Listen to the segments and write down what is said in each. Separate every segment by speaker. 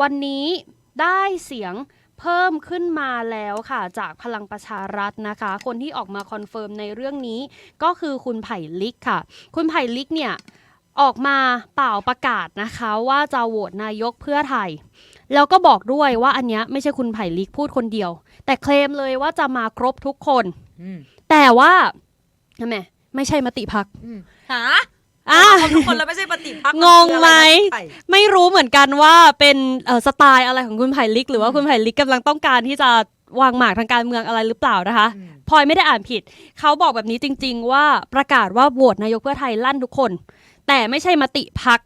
Speaker 1: วันนี้ได้เสียงเพิ่มขึ้นมาแล้วค่ะ จากพลังประชารัฐนะคะ คนที่ออกมาคอนเฟิร์มในเรื่องนี้ ก็คือคุณไผ่ลิกค่ะ คุณไผ่ลิกเนี่ยออกมาเปล่าประกาศนะคะว่าจะโหวตนายกเพื่อไทย แล้วก็บอกด้วยว่าอันเนี้ยไม่ใช่คุณไผ่ลิกพูดคนเดียว แต่เคลมเลยว่าจะมาครบทุกคน
Speaker 2: อืม
Speaker 1: แต่ว่าทำไมไม่ใช่มติพัก
Speaker 2: อืมหา
Speaker 1: อะ
Speaker 2: คนทุกคนแล้วไม่ใช่ปฏิพักษ์
Speaker 1: งงไหม
Speaker 2: ใช่
Speaker 1: ไม่รู้เหมือนกันว่าเป็นเอ่อสไตล์อะไรของคุณไผ่ลิก หรือว่าคุณไผ่ลิกกำลังต้องการที่จะวางหมากทางการเมืองอะไรหรือเปล่านะคะ
Speaker 2: อืม
Speaker 1: พลอยไม่ได้อ่านผิด เขาบอกแบบนี้จริง ๆ ว่าประกาศว่าโหวตนายกเพื่อไทยลั่นทุกคน แต่ไม่ใช่มติพัก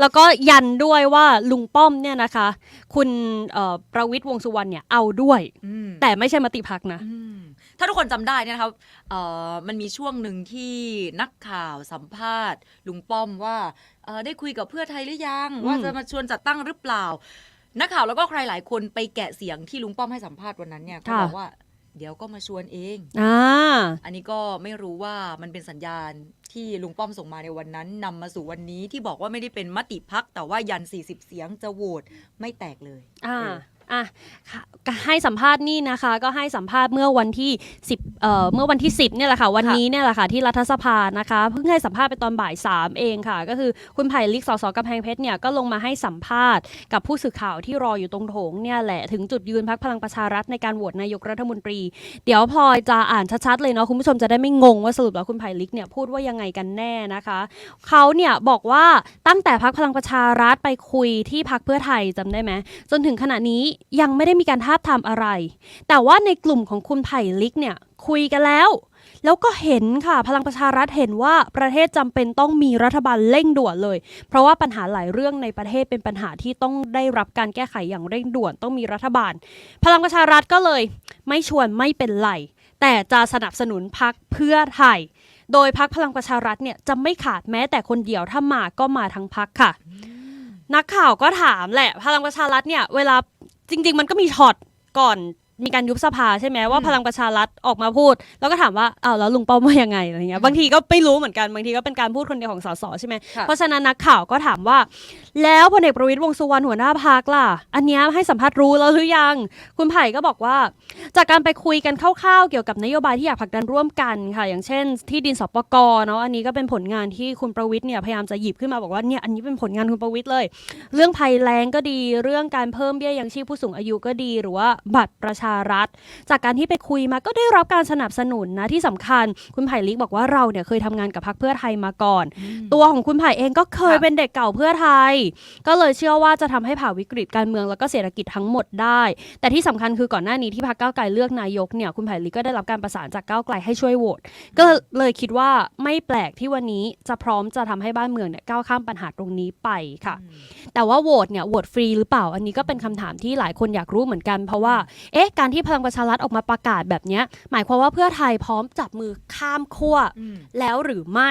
Speaker 1: แล้วก็ยันด้วยว่าลุงป้อมเนี่ยนะคะ คุณเอ่อประวิตยวงษ์สุวรรณเนี่ยเอาด้วย
Speaker 2: อืม
Speaker 1: แต่ไม่ใช่มติพักนะ
Speaker 2: อืม ถ้าทุกคนจำได้เนี่ยนะครับเอ่อมันมีช่วงหนึ่งที่นักข่าวสัมภาษณ์ ลุงป้อมว่าเอ่อได้คุยกับเพื่อไทยหรือยัง
Speaker 1: อืม
Speaker 2: ว่าจะมาชวนจัดตั้งหรือเปล่า นักข่าวแล้วก็ใครหลายคนไปแกะเสียงที่ลุงป้อมให้สัมภาษณ์วันนั้นเนี่ยเขาบอกว่าเดี๋ยวก็มาชวนเอง
Speaker 1: อ่า
Speaker 2: อันนี้ก็ไม่รู้ว่ามันเป็นสัญญาณที่ลุงป้อมส่งมาในวันนั้นนำมาสู่วันนี้ที่บอกว่าไม่ได้เป็นมติพักแต่ว่ายัน 40 เสียงจะโหวตไม่แตกเลย
Speaker 1: อ่า
Speaker 2: เออ
Speaker 1: อะให้สัมภาษณ์นี่นะคะ ก็ให้สัมภาษณ์เมื่อวันที่10 เอ่อเมื่อวันที่ 10เนี่ยแหละค่ะ วันนี้เนี่ยแหละค่ะที่รัฐสภานะคะเพิ่งให้สัมภาษณ์ไปตอนบ่ายสามเองค่ะ ก็คือคุณไผ่ลิกสสกำแพงเพชรเนี่ยก็ลงมาให้สัมภาษณ์กับผู้สื่อข่าวที่รออยู่ตรงโถงเนี่ยแหละถึงจุดยืนพักพลังประชารัฐในการโหวตนายกรัฐมนตรี เดี๋ยวพลอยจะอ่านชัดๆเลยเนาะคุณผู้ชมจะได้ไม่งงว่าสรุปแล้วคุณไผ่ลิกเนี่ยพูดว่ายังไงกันแน่นะคะเขาเนี่ยบอกว่าตั้งแต่พักพลังประชารัฐไปคุยที่พักเพื่อไทยจำได้ไหมจนถึงขณะนี้ยังไม่ได้มีการทาบทามอะไร แต่ว่าในกลุ่มของคุณไผ่ลิกเนี่ยคุยกันแล้ว แล้วก็เห็นค่ะ พลังประชารัฐเห็นว่าประเทศจำเป็นต้องมีรัฐบาลเร่งด่วนเลย เพราะว่าปัญหาหลายเรื่องในประเทศเป็นปัญหาที่ต้องได้รับการแก้ไขอย่างเร่งด่วนต้องมีรัฐบาล พลังประชารัฐก็เลย ไม่ชวนไม่เป็นไรแต่จะสนับสนุนพักเพื่อไทย โดยพักพลังประชารัฐเนี่ยจะไม่ขาดแม้แต่คนเดียวถ้ามาก็มาทั้งพักค่ะ นักข่าวก็ถามแหละ พลังประชารัฐเนี่ยเวลาจริง ๆ มันก็มีช็อตก่อน มีการยุบสภาใช่ไหมว่า
Speaker 2: อืม
Speaker 1: พลังประชารัฐออกมาพูด แล้วก็ถามว่าอ้าวแล้วลุงป้อมว่ายังไงอะไรเงี้ยบางทีก็ไม่รู้เหมือนกันบางทีก็เป็นการพูดคนเดียวของสสใช่ไหม
Speaker 2: ค่ะ
Speaker 1: เพราะฉะนั้นนักข่าวก็ถามว่า แล้วพลเอกประวิตยวงษ์สุวรรณหัวหน้าพักล่ะ อันเนี้ยให้สัมภาษณ์รู้แล้วหรือยัง คุณไผ่ก็บอกว่า จากการไปคุยกันคร่าวๆเกี่ยวกับนโยบายที่อยากผลักดันร่วมกันค่ะ อย่างเช่น ที่ดินสปกเนาะอันนี้ก็เป็นผลงานที่คุณประวิตยเนี่ยพยายามจะหยิบขึ้นมาบอกว่าเนี่ยอันนี้เป็นผลงานคุณประวิตยเลย เรื่องภัยแล้งก็ดีเรื่องการเพิ่มเบี้ยยังชีพผู้สูงอายุก็ดีหรือว่าบัตรประชารัฐ จากการที่ไปคุยมาก็ได้รับการสนับสนุนนะที่สำคัญคุณไผ่ลิกบอกว่าเราเนี่ยเคยทำงานกับพรรคเพื่อไทยมาก่อน ตัวของคุณไผ่เองก็เคย
Speaker 2: ค่ะ
Speaker 1: เป็นเด็กเก่าเพื่อไทย ก็เลยเชื่อว่าจะทำให้ผ่าวิกฤตการเมืองแล้วก็เศรษฐกิจทั้งหมดได้ แต่ที่สำคัญคือก่อนหน้านี้ที่พรรคก้าวไกลเลือกนายกเนี่ยคุณไผ่ลิกก็ได้รับการประสานจากก้าวไกลให้ช่วยโหวตก็เลยคิดว่าไม่แปลกที่วันนี้จะพร้อมจะทำให้บ้านเมืองเนี่ยก้าวข้ามปัญหาตรงนี้ไปค่ะ
Speaker 2: อืม
Speaker 1: แต่ว่าโหวตเนี่ยโหวตฟรีหรือเปล่าอันนี้ก็เป็นคำถามที่หลายคนอยากรู้เหมือนกัน เพราะว่าเอ๊ะการที่พลังประชารัฐออกมาประกาศแบบเนี้ยหมายความว่าเพื่อไทยพร้อมจับมือข้ามขั้ว
Speaker 2: อืม
Speaker 1: แล้วหรือไม่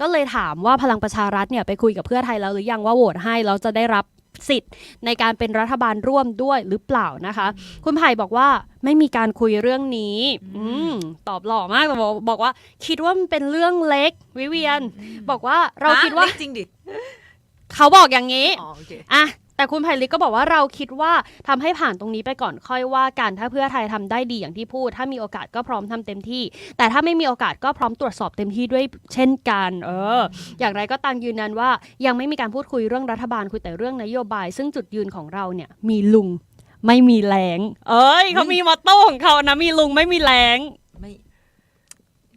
Speaker 1: ก็เลยถามว่าพลังประชารัฐเนี่ยไปคุยกับเพื่อไทยแล้วหรือยังว่าโหวตให้แล้วจะได้รับสิทธิ์ในการเป็นรัฐบาลร่วมด้วยหรือเปล่านะคะ คุณไผ่บอกว่าไม่มีการคุยเรื่องนี้
Speaker 2: อื
Speaker 1: อื
Speaker 2: ม
Speaker 1: มตอบหล่อมากแต่บอกบอกว่า คิดว่ามันเป็นเรื่องเล็ก วิเวียน บอกว่าเรา
Speaker 2: ฮะ
Speaker 1: คิดว่า
Speaker 2: เล็กจริงดิ
Speaker 1: เขาบอกอย่างนี้
Speaker 2: อ๋อโอเค
Speaker 1: อะ แต่คุณไผ่ลิกก็บอกว่าเราคิดว่าทำให้ผ่านตรงนี้ไปก่อนค่อยว่ากันถ้าเพื่อไทยทำได้ดีอย่างที่พูด ถ้ามีโอกาสก็พร้อมทำเต็มที่ แต่ถ้าไม่มีโอกาสก็พร้อมตรวจสอบเต็มที่ด้วยเช่นกันเออ อย่างไรก็ตามยืนยันว่า ยังไม่มีการพูดคุยเรื่องรัฐบาลคุยแต่เรื่องนโยบาย ซึ่งจุดยืนของเราเนี่ยมีลุงไม่มีแรงเอ้ยเขามีมอตโต้ของเขานะมีลุงไม่มีแรง
Speaker 2: ไม่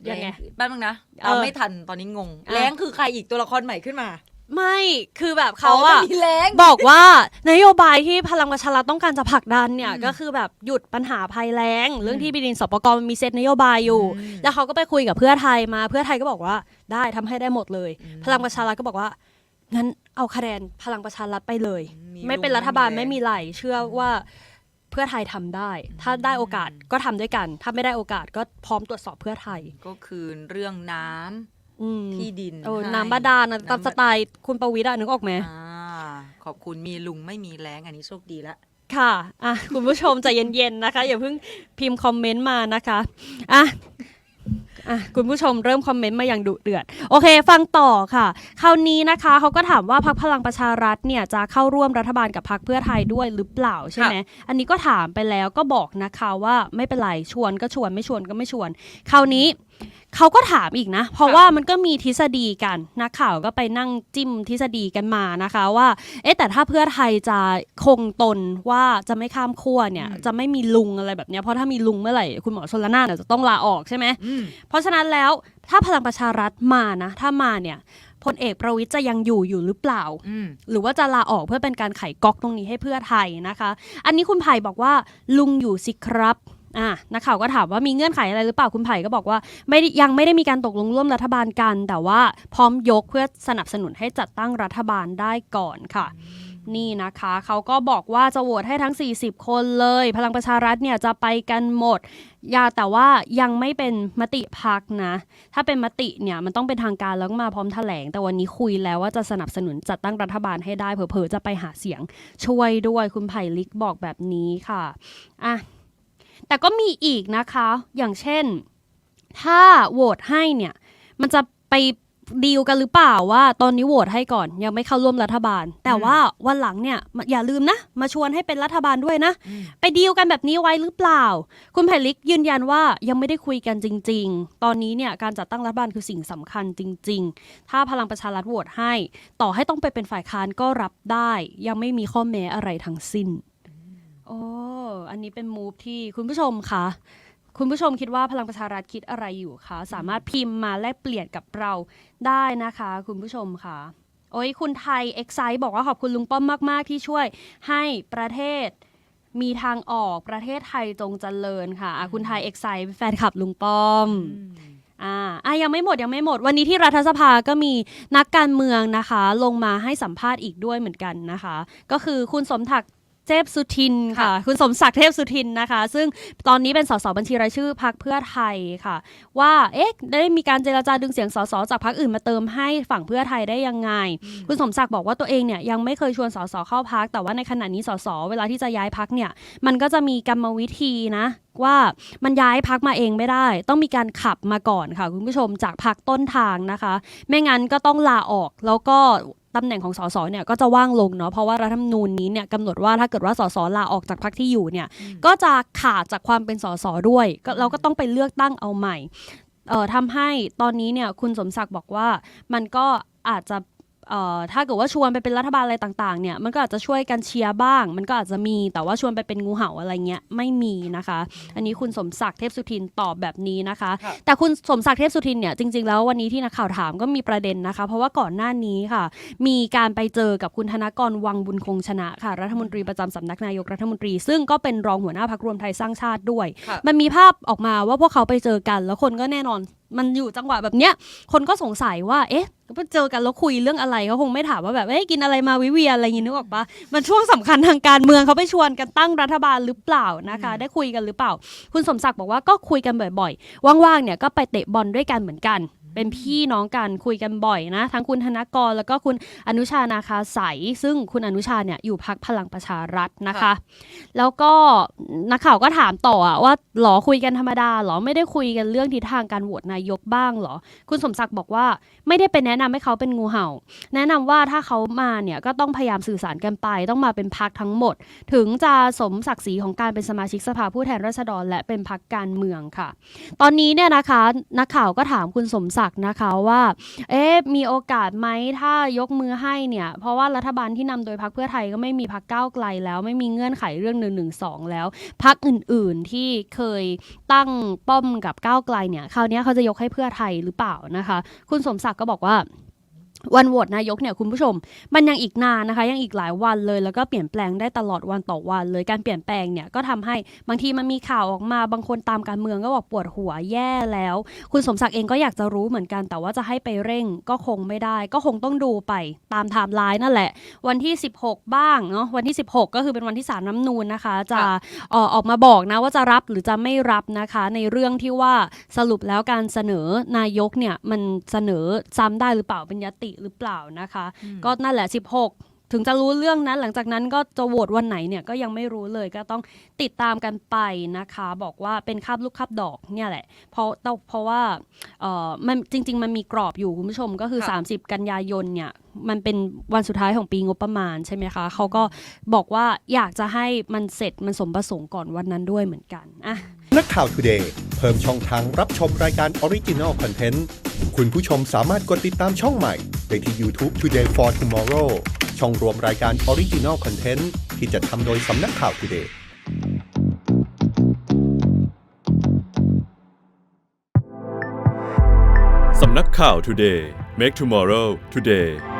Speaker 1: ยังไง
Speaker 2: แรงแป๊บนึงนะ
Speaker 1: เออ
Speaker 2: เอาไม่ทันตอนนี้งง
Speaker 1: อะ
Speaker 2: แรงคือใครอีกตัวละครใหม่ขึ้นมา
Speaker 1: ไม่คือแบบเขา
Speaker 2: อ๋อ
Speaker 1: อะ
Speaker 2: มันมีแรง
Speaker 1: บอกว่านโยบายที่พลังประชารัฐต้องการจะผลักดันเนี่ย
Speaker 2: อืม
Speaker 1: ก็คือแบบหยุดปัญหาภัยแล้ง เรื่อง
Speaker 2: อืม
Speaker 1: ที่บิดินสปกรมันมีเซตนโยบายอยู่
Speaker 2: อืม
Speaker 1: แล้วเขาก็ไปคุยกับเพื่อไทยมา เพื่อไทยก็บอกว่าได้ทำให้ได้หมดเลย
Speaker 2: อืม
Speaker 1: พลังประชารัฐก็บอกว่างั้นเอาคะแนนพลังประชารัฐไปเลย
Speaker 2: มี
Speaker 1: ไม่เป็น
Speaker 2: ลุง
Speaker 1: รัฐบาล
Speaker 2: ไม่
Speaker 1: ไม่
Speaker 2: มี
Speaker 1: มี
Speaker 2: แรง
Speaker 1: ไหลเชื่อว่าเพื่อไทยทำได้ ถ้าได้โอกาสก็ทำด้วยกัน ถ้าไม่ได้โอกาสก็พร้อมตรวจสอบเพื่อไทย
Speaker 2: ก็คือเรื่องน้ำ
Speaker 1: อืม
Speaker 2: ที่ดิน
Speaker 1: เออ
Speaker 2: ให้
Speaker 1: น้ำบาดาลนะตาม
Speaker 2: น้ำ
Speaker 1: สไตล์คุณประวิตรอะนึกออกไหม
Speaker 2: อ่าขอบคุณมีลุงไม่มีแรงอันนี้โชคดีละ
Speaker 1: ค่ะ อะ คุณผู้ชมใจเย็นๆ นะคะ อย่าเพิ่งพิมพ์คอมเมนต์มานะคะ อะ อะ คุณผู้ชมเริ่มคอมเมนต์มาอย่างดุเดือด โอเค ฟังต่อค่ะ คราวนี้นะคะเขาก็ถามว่าพักพลังประชารัฐเนี่ยจะเข้าร่วมรัฐบาลกับพักเพื่อไทยด้วยหรือเปล่าใช่ไหม อันนี้ก็ถามไปแล้วก็บอกนะคะว่าไม่เป็นไร ชวนก็ชวนไม่ชวนก็ไม่ชวน คราวนี้ เขาก็ถามอีกนะ เพราะว่ามันก็มีทฤษฎีกันนักข่าวก็ไปนั่งจิ้มทฤษฎีกันมานะคะว่า เอ๊ะแต่ถ้าเพื่อไทยจะคงตนว่าจะไม่ข้ามขั้วเนี่ย
Speaker 2: อืม
Speaker 1: จะไม่มีลุงอะไรแบบเนี้ยเพราะถ้ามีลุงเมื่อไหร่คุณหมอชนละนานเนี่ยจะต้องลาออกใช่ไหม
Speaker 2: อืม
Speaker 1: เพราะฉะนั้นแล้วถ้าพลังประชารัฐมานะ ถ้ามาเนี่ยพลเอกประวิทย์จะยังอยู่อยู่หรือเปล่า
Speaker 2: อืม
Speaker 1: หรือว่าจะลาออกเพื่อเป็นการไขก๊อกตรงนี้ให้เพื่อไทยนะคะ อันนี้คุณไผ่บอกว่าลุงอยู่สิครับ อะนักข่าวก็ถามว่ามีเงื่อนไขอะไรหรือเปล่าคุณไผ่ก็บอกว่าไม่ได้ยังไม่ได้มีการตกลงร่วมรัฐบาลกัน แต่ว่าพร้อมยกเพื่อสนับสนุนให้จัดตั้งรัฐบาลได้ก่อนค่ะนี่นะคะเขาก็บอกว่าจะโหวตให้ทั้ง 40 คนเลย พลังประชารัฐเนี่ยจะไปกันหมด อยาแต่ว่ายังไม่เป็นมติพักนะ ถ้าเป็นมติเนี่ยมันต้องเป็นทางการแล้วก็มาพร้อมแถลง แต่วันนี้คุยแล้วว่าจะสนับสนุนจัดตั้งรัฐบาลให้ได้เผลอๆจะไปหาเสียงช่วยด้วยคุณไผ่ลิกบอกแบบนี้ค่ะอะ แต่ก็มีอีกนะคะ อย่างเช่น ถ้าโหวตให้เนี่ย มันจะไปดีลกันหรือเปล่าว่าตอนนี้โหวตให้ก่อนยังไม่เข้าร่วมรัฐบาล แต่ว่าวันหลังเนี่ยอย่าลืมนะ มาชวนให้เป็นรัฐบาลด้วยนะ
Speaker 2: อืม
Speaker 1: ไปดีลกันแบบนี้ไว้หรือเปล่า คุณไผ่ลิกยืนยันว่ายังไม่ได้คุยกันจริง ๆ ตอนนี้เนี่ยการจัดตั้งรัฐบาลคือสิ่งสำคัญจริง ๆ ถ้าพลังประชารัฐโหวตให้ ต่อให้ต้องไปเป็นฝ่ายค้านก็รับได้ ยังไม่มีข้อแม้อะไรทั้งสิ้นโอ้อันนี้เป็นมูฟที่คุณผู้ชมคะคุณผู้ชมคิดว่าพลังประชารัฐคิดอะไรอยู่คะสามารถพิมพ์มาแลกเปลี่ยนกับเราได้นะคะ คุณผู้ชมคะโอ้ยคุณไทยเอ็กไซบอกว่าขอบคุณลุงป้อมมาก ๆ ที่ช่วยให้ประเทศมีทางออกประเทศไทยจงเจริญค่ะอะ คุณไทยเอ็กไซแฟนคลับลุงป้อมอ่าอะยังไม่หมดยังไม่หมด วันนี้ที่รัฐสภาก็มีนักการเมืองนะคะ ลงมาให้สัมภาษณ์อีกด้วยเหมือนกันนะคะ ก็คือคุณสมศักษ์ เทพสุทินค่ะ คุณสมศักดิ์เทพสุทินนะคะ ซึ่งตอนนี้เป็นสสบัญชีรายชื่อพักเพื่อไทยค่ะ ว่าเอ๊ะได้มีการเจรจาดึงเสียงสสจากพักอื่นมาเติมให้ฝั่งเพื่อไทยได้ยังไง คุณสมศักดิ์บอกว่าตัวเองเนี่ยยังไม่เคยชวนสสเข้าพักแต่ว่าในขณะนี้สสเวลาที่จะย้ายพักเนี่ยมันก็จะมีกรรมวิธีนะว่ามันย้ายพักมาเองไม่ได้ ต้องมีการขับมาก่อนค่ะ คุณผู้ชมจากพักต้นทางนะคะ ไม่งั้นก็ต้องลาออกแล้วก็ ตำแหน่งของสสเนี่ยก็จะว่างลงเนาะเพราะว่ารัฐธรรมนูญนี้เนี่ยกำหนดว่าถ้าเกิดว่าสสลาออกจากพักที่อยู่เนี่ยก็จะขาดจากความเป็นสสด้วยก็เราก็ต้องไปเลือกตั้งเอาใหม่เอ่อทำให้ตอนนี้เนี่ยคุณสมศักดิ์บอกว่ามันก็อาจจะเอ่อ ถ้าเกิดว่าชวนไปเป็นรัฐบาลอะไรต่างๆเนี่ยมันก็อาจจะช่วยกันเชียร์บ้าง มันก็อาจจะมีแต่ว่าชวนไปเป็นงูเห่าอะไรเงี้ยไม่มีนะคะ อันนี้คุณสมศักดิ์เทพสุทินตอบแบบนี้นะคะ
Speaker 2: ครับ
Speaker 1: แต่คุณสมศักดิ์เทพสุทินเนี่ยจริงๆ แล้ววันนี้ที่นักข่าวถามก็มีประเด็นนะคะ เพราะว่าก่อนหน้านี้ค่ะ มีการไปเจอกับคุณธนกรวังบุญคงชนะค่ะ รัฐมนตรีประจำสำนักนายกรัฐมนตรี ซึ่งก็เป็นรองหัวหน้าพักรวมไทยสร้างชาติด้วย
Speaker 2: ค่ะ
Speaker 1: มันมีภาพออกมาว่าพวกเขาไปเจอกัน แล้วคนก็แน่นอน มันอยู่จังหวะแบบเนี้ย คนก็สงสัยว่า เอ๊ะไปเจอกันแล้วคุยเรื่องอะไรเขาคงไม่ถามว่าแบบเอ๊ะกินอะไรมาวิเวียนอะไรอย่างงี้นึกออกปะมันช่วงสำคัญทางการเมืองเขาไปชวนกันตั้งรัฐบาลหรือเปล่านะคะ ได้คุยกันหรือเปล่า คุณสมศักดิ์บอกว่าก็คุยกันบ่อยๆ ว่างๆเนี่ยก็ไปเตะบอลด้วยกันเหมือนกัน เป็นพี่น้องกันคุยกันบ่อยนะ ทั้งคุณธนกรแล้วก็คุณอนุชานาคาใสซึ่งคุณอนุชาเนี่ยอยู่พักพลังประชารัฐนะคะ แล้วก็นักข่าวก็ถามต่ออะว่าหรอคุยกันธรรมดาหรอไม่ได้คุยกันเรื่องทิศทางการโหวตนายกบ้างหรอ คุณสมศักดิ์บอกว่าไม่ได้เป็นแนะนำให้เขาเป็นงูเห่า แนะนำว่าถ้าเขามาเนี่ยก็ต้องพยายามสื่อสารกันไป ต้องมาเป็นพักทั้งหมด ถึงจะสมศักดิ์ศรีของการเป็นสมาชิกสภาผู้แทนราษฎรและเป็นพักการเมืองค่ะ ตอนนี้เนี่ยนะคะนักข่าวก็ถามคุณสมศักดิ์นะคะว่าเอ๊ะมีโอกาสไหมถ้ายกมือให้เนี่ย เพราะว่ารัฐบาลที่นำโดยพรรคเพื่อไทยก็ไม่มีพรรคก้าวไกลแล้ว ไม่มีเงื่อนไขเรื่องหนึ่งหนึ่งสองแล้วพรรคอื่นๆที่เคยตั้งป้อมกับก้าวไกลเนี่ยคราวนี้เขาจะยกให้เพื่อไทยหรือเปล่านะคะ คุณสมศักดิ์ก็บอกว่า วันโหวตนายกเนี่ยคุณผู้ชม มันยังอีกนานนะคะ ยังอีกหลายวันเลย แล้วก็เปลี่ยนแปลงได้ตลอดวันต่อวันเลยการเปลี่ยนแปลงเนี่ยก็ทำให้บางทีมันมีข่าวออกมาบางคนตามการเมืองก็บอกปวดหัวแย่แล้ว คุณสมศักดิ์เองก็อยากจะรู้เหมือนกัน แต่ว่าจะให้ไปเร่งก็คงไม่ได้ ก็คงต้องดูไปตามไทม์ไลน์นั่นแหละ วันที่ 16 บ้างเนาะวันที่ 16 ก็คือเป็นวันที่สารน้ำนูนนะคะ จะ
Speaker 2: ค่ะ
Speaker 1: เอ่อออกมาบอกนะว่าจะรับหรือจะไม่รับนะคะ ในเรื่องที่ว่าสรุปแล้วการเสนอนายกเนี่ยมันเสนอซ้ำได้หรือเปล่าเป็นยติหรือเปล่านะคะ ก็นั่นแหละ 16 ถึงจะรู้เรื่องนั้น หลังจากนั้นก็จะโหวตวันไหนเนี่ยก็ยังไม่รู้เลยก็ต้องติดตามกันไปนะคะ บอกว่าเป็นคาบลูกคาบดอกเนี่ยแหละ เพราะต้องเพราะว่าเอ่อมันจริง ๆ มันมีกรอบอยู่คุณผู้ชมก็คือ
Speaker 2: ค่ะ
Speaker 1: 30 กันยายนเนี่ยมันเป็นวันสุดท้ายของปีงบประมาณใช่ไหมคะ เขาก็บอกว่าอยากจะให้มันเสร็จมันสมประสงค์ก่อนวันนั้นด้วยเหมือนกันอะ
Speaker 3: นักข่าว Today เพิ่มช่องทางรับชมรายการ Original Content คุณผู้ชมสามารถกดติดตามช่องใหม่ได้ที่ YouTube Today for Tomorrow ช่องรวมรายการ Original Content ที่จะทำโดยสำนักข่าว Today
Speaker 4: สำนักข่าว Today Make Tomorrow Today